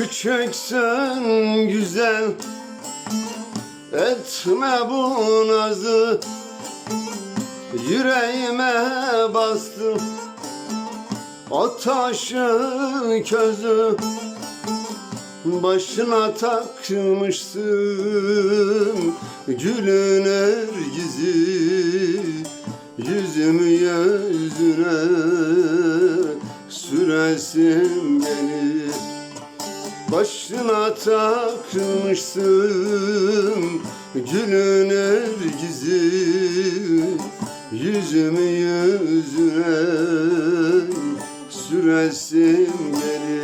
Küçüksün güzel. Etme bu nazı Yüreğime bastı. O taşın közü Başına takmışsın. Gülün ergizi Yüzümü yüzüne Süresim gelir Başına takmışsın Gülün ergizi Yüzümü yüzüne Süresim gelir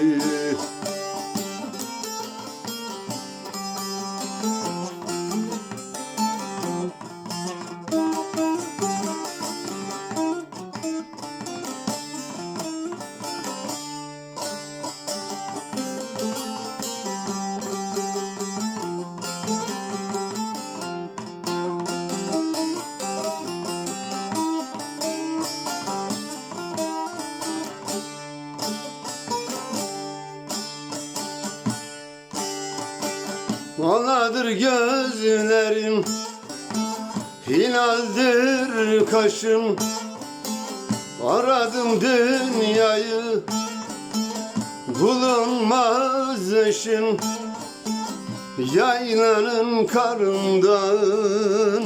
Maladır gözlerim Hilaldir kaşım. Aradım dünyayı Bulunmaz eşim. Yaylanın karından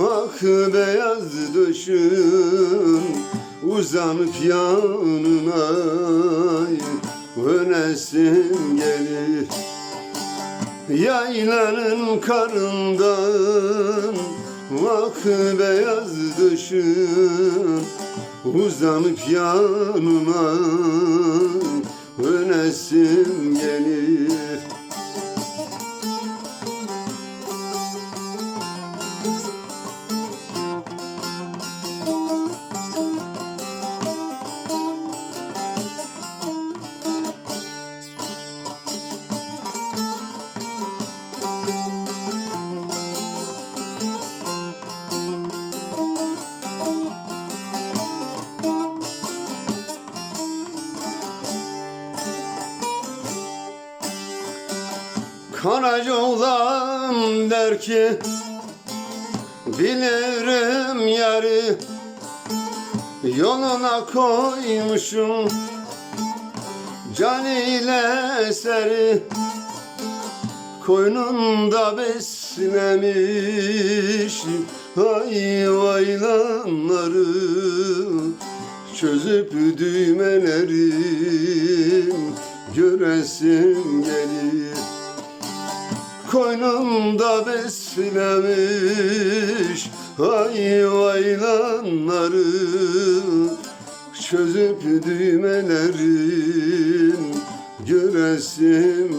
Ah beyaz döşün Uzanıp yanına Önesim gelir Yaylanın karından Vak beyaz düşün. Uzanıp yanına Önesim gelir Karaca oğlan der ki Bilirim yarı Yoluna koymuşum Can ile eseri Koynunda beslemiş Hayvaylanları Çözüp düğmelerim Göresim gelir Koynumda beslemiş hayvaylanları Çözüp düğmelerim göresim